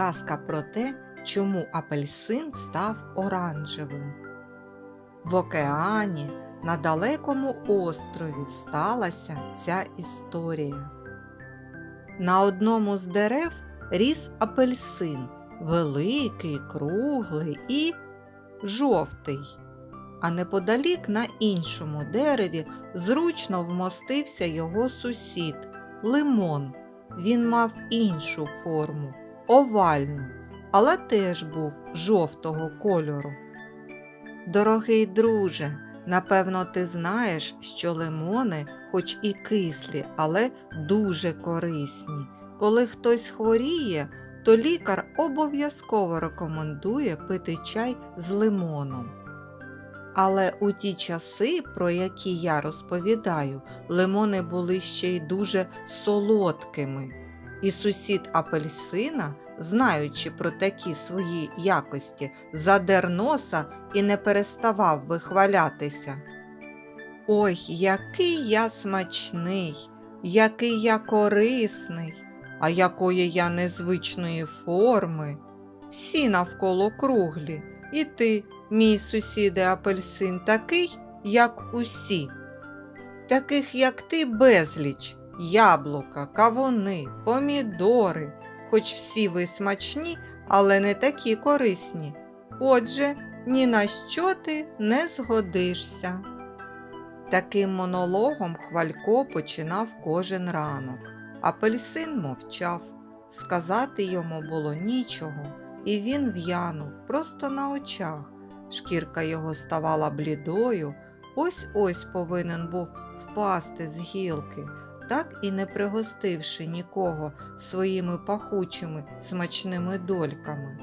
Казка про те, чому апельсин став оранжевим. В океані на далекому острові сталася ця історія. На одному з дерев ріс апельсин, великий, круглий і жовтий. А неподалік на іншому дереві зручно вмостився його сусід лимон. Він мав іншу форму, овальну, але теж був жовтого кольору. Дорогий друже, напевно, ти знаєш, що лимони, хоч і кислі, але дуже корисні. Коли хтось хворіє, то лікар обов'язково рекомендує пити чай з лимоном. Але у ті часи, про які я розповідаю, лимони були ще й дуже солодкими. І сусід апельсина, знаючи про такі свої якості, задер носа і не переставав вихвалятися. Ой, який я смачний, який я корисний, а якої я незвичної форми. Всі навколо круглі, і ти, мій сусіде апельсин, такий, як усі. Таких, як ти, безліч, яблука, кавуни, помідори, хоч всі ви смачні, але не такі корисні. Отже, ні на що ти не згодишся. Таким монологом Хвалько починав кожен ранок. Апельсин мовчав, сказати йому було нічого, і він в'янув просто на очах. Шкірка його ставала блідою, ось ось повинен був впасти з гілки, так і не пригостивши нікого своїми пахучими смачними дольками.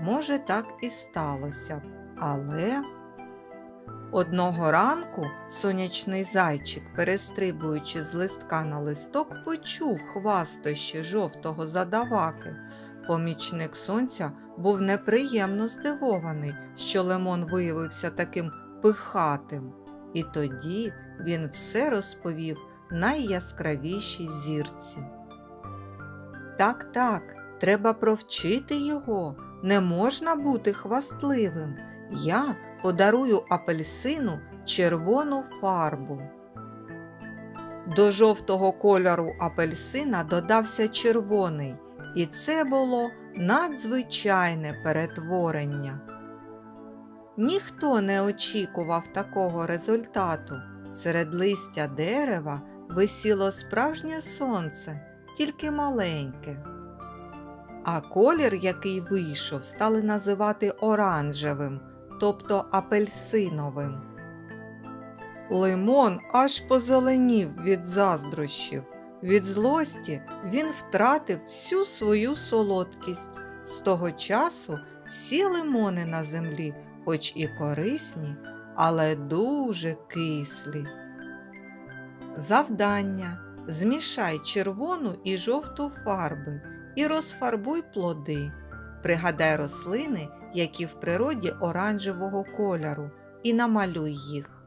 Може, так і сталося б, але. Одного ранку сонячний зайчик, перестрибуючи з листка на листок, почув хвастощі жовтого задаваки. Помічник сонця був неприємно здивований, що лимон виявився таким пихатим, і тоді він все розповів найяскравішій зірці. Так, так, треба провчити його, не можна бути хвастливим. Я подарую апельсину червону фарбу. До жовтого кольору апельсина додався червоний, і це було надзвичайне перетворення. Ніхто не очікував такого результату. Серед листя дерева висіло справжнє сонце, тільки маленьке. А колір, який вийшов, стали називати оранжевим, тобто апельсиновим. Лимон аж позеленів від заздрощів. Від злості він втратив всю свою солодкість. З того часу всі лимони на землі, хоч і корисні, але дуже кислі. Завдання змішай червону і жовту фарби і розфарбуй плоди. Пригадай рослини, які в природі оранжевого кольору, і намалюй їх.